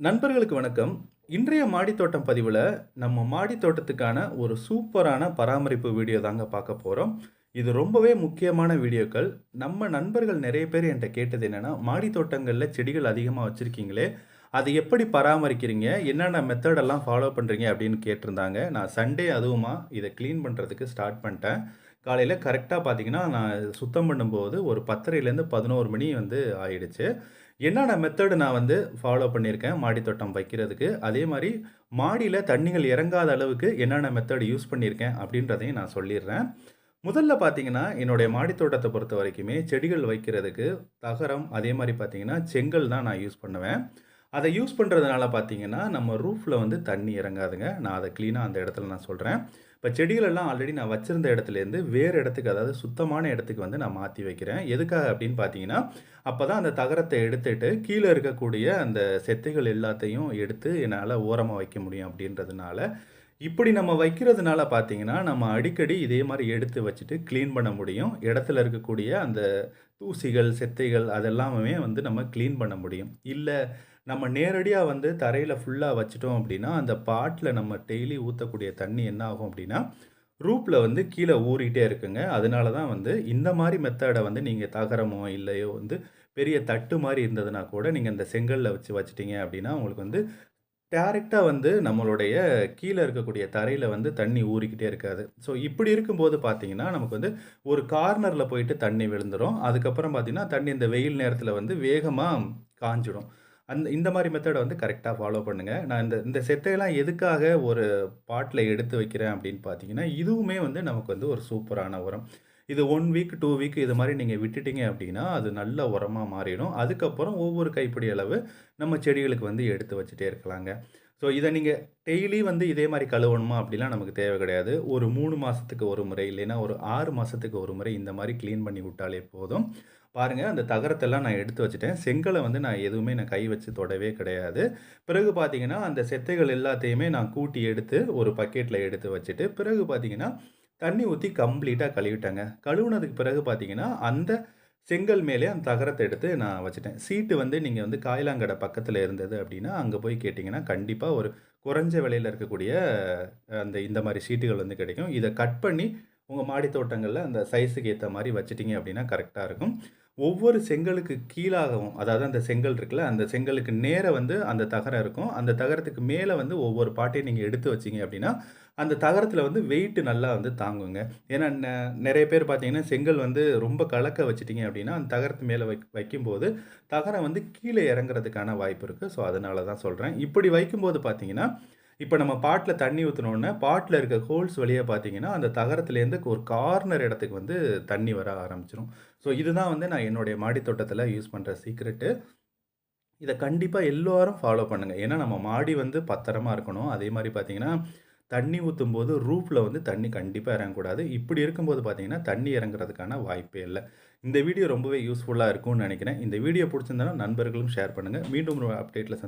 நண்பர்களுக்கு வணக்கம். இன்றைய மாடித்தோட்டம் பதிவில் நம்ம மாடித்தோட்டத்துக்கான ஒரு சூப்பரான பராமரிப்பு வீடியோ தாங்க பார்க்க போகிறோம் இது ரொம்பவே முக்கியமான வீடியோக்கள். நம்ம நண்பர்கள் நிறைய பேர் என்கிட்ட கேட்டது என்னென்னா மாடித்தோட்டங்களில் செடிகள் அதிகமாக வச்சுருக்கீங்களே அதை எப்படி பராமரிக்கிறீங்க? என்னென்ன மெத்தடெல்லாம் ஃபாலோ பண்ணுறீங்க அப்படின்னு கேட்டிருந்தாங்க. நான் சண்டே அதுவுமா இதை க்ளீன் பண்ணுறதுக்கு ஸ்டார்ட் பண்ணிட்டேன். காலையில் கரெக்டாக பார்த்தீங்கன்னா, நான் சுத்தம் பண்ணும்போது ஒரு 10:30லேருந்து 11 மணி வந்து ஆயிடுச்சு. என்னென்ன மெத்தடு நான் வந்து ஃபாலோ பண்ணியிருக்கேன் மாடித்தோட்டம் வைக்கிறதுக்கு, அதே மாதிரி மாடியில் தண்ணிகள் இறங்காத அளவுக்கு என்னென்ன மெத்தடு யூஸ் பண்ணியிருக்கேன் அப்படின்றதையும் நான் சொல்லிடுறேன் முதல்ல பார்த்தீங்கன்னா, என்னுடைய மாடித்தோட்டத்தை பொறுத்த வரைக்குமே செடிகள் வைக்கிறதுக்கு தகரம், அதே மாதிரி பார்த்தீங்கன்னா, செங்கல் தான் நான் யூஸ் பண்ணுவேன். அதை யூஸ் பண்ணுறதுனால பார்த்தீங்கன்னா, நம்ம ரூஃபில் வந்து தண்ணி இறங்காதுங்க. நான் அதை க்ளீனாக அந்த இடத்துல நான் சொல்கிறேன் இப்போ செடிகளெல்லாம் ஆல்ரெடி நான் வச்சிருந்த இடத்துலேருந்து வேறு இடத்துக்கு, அதாவது சுத்தமான இடத்துக்கு வந்து நான் மாற்றி வைக்கிறேன். எதுக்காக அப்படின்னு பார்த்தீங்கன்னா, அப்போ தான் அந்த தகரத்தை எடுத்துட்டு, கீழே இருக்கக்கூடிய அந்த செத்தைகள் எல்லாத்தையும் எடுத்து என்னால் ஓரமாக வைக்க முடியும் அப்படின்றதுனால, இப்படி நம்ம வைக்கிறதுனால பார்த்தீங்கன்னா, நம்ம அடிக்கடி இதே மாதிரி எடுத்து வச்சுட்டு க்ளீன் பண்ண முடியும். இடத்துல இருக்கக்கூடிய அந்த தூசிகள், செத்தைகள் அதெல்லாமே வந்து நம்ம க்ளீன் பண்ண முடியும். இல்லை நம்ம நேரடியாக வந்து தரையில் ஃபுல்லாக வச்சுட்டோம் அப்படின்னா, அந்த பாட்டில் நம்ம டெய்லி ஊற்றக்கூடிய தண்ணி என்ன ஆகும் அப்படின்னா, ரூப்பில் வந்து கீழே ஊறிட்டே இருக்குங்க. அதனால தான் வந்து இந்த மாதிரி மெத்தடை வந்து நீங்கள் தகரமோ, இல்லையோ வந்து பெரிய தட்டு மாதிரி இருந்ததுனா கூட, நீங்கள் இந்த செங்கலில் வச்சு வச்சிட்டிங்க அப்படின்னா, உங்களுக்கு வந்து டேரெக்டாக வந்து நம்மளுடைய கீழே இருக்கக்கூடிய தரையில் வந்து தண்ணி ஊறிக்கிட்டே இருக்காது. ஸோ இப்படி இருக்கும்போது பார்த்தீங்கன்னா, நமக்கு வந்து ஒரு கார்னரில் போயிட்டு தண்ணி விழுந்துரும். அதுக்கப்புறம் பார்த்தீங்கன்னா, தண்ணி இந்த வெயில் நேரத்தில் வந்து வேகமாக காஞ்சிடும் அந்த இந்த மாதிரி மெத்தடை வந்து கரெக்டாக ஃபாலோ பண்ணுங்கள் நான் இந்த இந்த செத்தையெல்லாம் எதுக்காக ஒரு பாட்டில் எடுத்து வைக்கிறேன் அப்படின்னு பார்த்தீங்கன்னா, இதுவுமே வந்து நமக்கு வந்து ஒரு சூப்பரான உரம். இது ஒன் வீக், டூ வீக் இது மாதிரி நீங்கள் விட்டுட்டீங்க அப்படின்னா, அது நல்ல உரமாக மாறிடும். அதுக்கப்புறம் ஒவ்வொரு கைப்பிடி அளவு நம்ம செடிகளுக்கு வந்து எடுத்து வச்சுட்டே இருக்கலாங்க. ஸோ இதை நீங்கள் டெய்லி வந்து இதே மாதிரி கழுவணுமா அப்படிலாம் நமக்கு தேவை கிடையாது. ஒரு மூணு மாதத்துக்கு ஒரு முறை, இல்லைன்னா ஒரு ஆறு மாதத்துக்கு ஒரு முறை இந்த மாதிரி க்ளீன் பண்ணி விட்டாலே போதும். பாருங்கள் அந்த தகரத்தெல்லாம் நான் எடுத்து வச்சுட்டேன். செங்கலை வந்து நான் எதுவுமே நான் கை வச்சு தொடவே கிடையாது. பிறகு பார்த்தீங்கன்னா, அந்த செத்தைகள் எல்லாத்தையுமே நான் கூட்டி எடுத்து ஒரு பக்கெட்டில் எடுத்து வச்சுட்டு, பிறகு பார்த்தீங்கன்னா, தண்ணி ஊற்றி கம்ப்ளீட்டாக கழுவிட்டேங்க. கழுவுனதுக்கு பிறகு பார்த்தீங்கன்னா, அந்த செங்கல் மேலே அந்த தகரத்தை எடுத்து நான் வச்சுட்டேன். சீட்டு வந்து நீங்கள் வந்து காய்லாங்கடை பக்கத்தில் இருந்தது அப்படின்னா, அங்கே போய் கேட்டிங்கன்னா கண்டிப்பாக ஒரு குறைஞ்ச விலையில இருக்கக்கூடிய அந்த இந்த மாதிரி சீட்டுகள் வந்து கிடைக்கும். இதை கட் பண்ணி உங்கள் மாடி தோட்டங்களில் அந்த சைஸ்க்கு ஏற்ற மாதிரி வச்சுட்டீங்க அப்படின்னா கரெக்டாக இருக்கும். ஒவ்வொரு செங்கலுக்கு கீழாகவும், அதாவது அந்த செங்கல் இருக்குல்ல, அந்த செங்கலுக்கு நேராக வந்து அந்த தகரம் இருக்கும். அந்த தகரத்துக்கு மேலே வந்து ஒவ்வொரு பாட்டையும் நீங்கள் எடுத்து வச்சிங்க அப்படின்னா, அந்த தகரத்தில் வந்து வெயிட் நல்லா வந்து தாங்குங்க. ஏன்னா நெ பேர் பார்த்தீங்கன்னா, செங்கல் வந்து ரொம்ப கலக்க வச்சிட்டிங்க அப்படின்னா, அந்த தகரத்து மேலே வைக் வைக்கும்போது, தகரம் வந்து கீழே இறங்குறதுக்கான வாய்ப்பு இருக்குது ஸோ அதனால தான் சொல்கிறேன் இப்படி வைக்கும்போது பார்த்தீங்கன்னா, இப்போ நம்ம பாட்டில் தண்ணி ஊற்றினோடனே பாட்டில் இருக்க ஹோல்ஸ் வழியாக பார்த்தீங்கன்னா, அந்த தகரத்துலேருந்து ஒரு கார்னர் இடத்துக்கு வந்து தண்ணி வர ஆரம்பிச்சிடும் ஸோ இதுதான் வந்து நான் என்னுடைய மாடித்தோட்டத்தில் யூஸ் பண்ணுற சீக்ரெட்டு. இதை கண்டிப்பாக எல்லோரும் ஃபாலோ பண்ணுங்கள் ஏன்னா நம்ம மாடி வந்து பத்திரமா இருக்கணும். அதே மாதிரி பார்த்தீங்கன்னா, தண்ணி ஊற்றும் போது ரூஃபில் வந்து தண்ணி கண்டிப்பாக இறங்கக்கூடாது. இப்படி இருக்கும்போது பார்த்தீங்கன்னா, தண்ணி இறங்குறதுக்கான வாய்ப்பே இல்லை இந்த வீடியோ ரொம்பவே யூஸ்ஃபுல்லாக இருக்கும்னு நினைக்கிறேன் இந்த வீடியோ பிடிச்சிருந்தாலும் நண்பர்களும் ஷேர் பண்ணுங்க. மீண்டும் ஒரு அப்டேட்டில்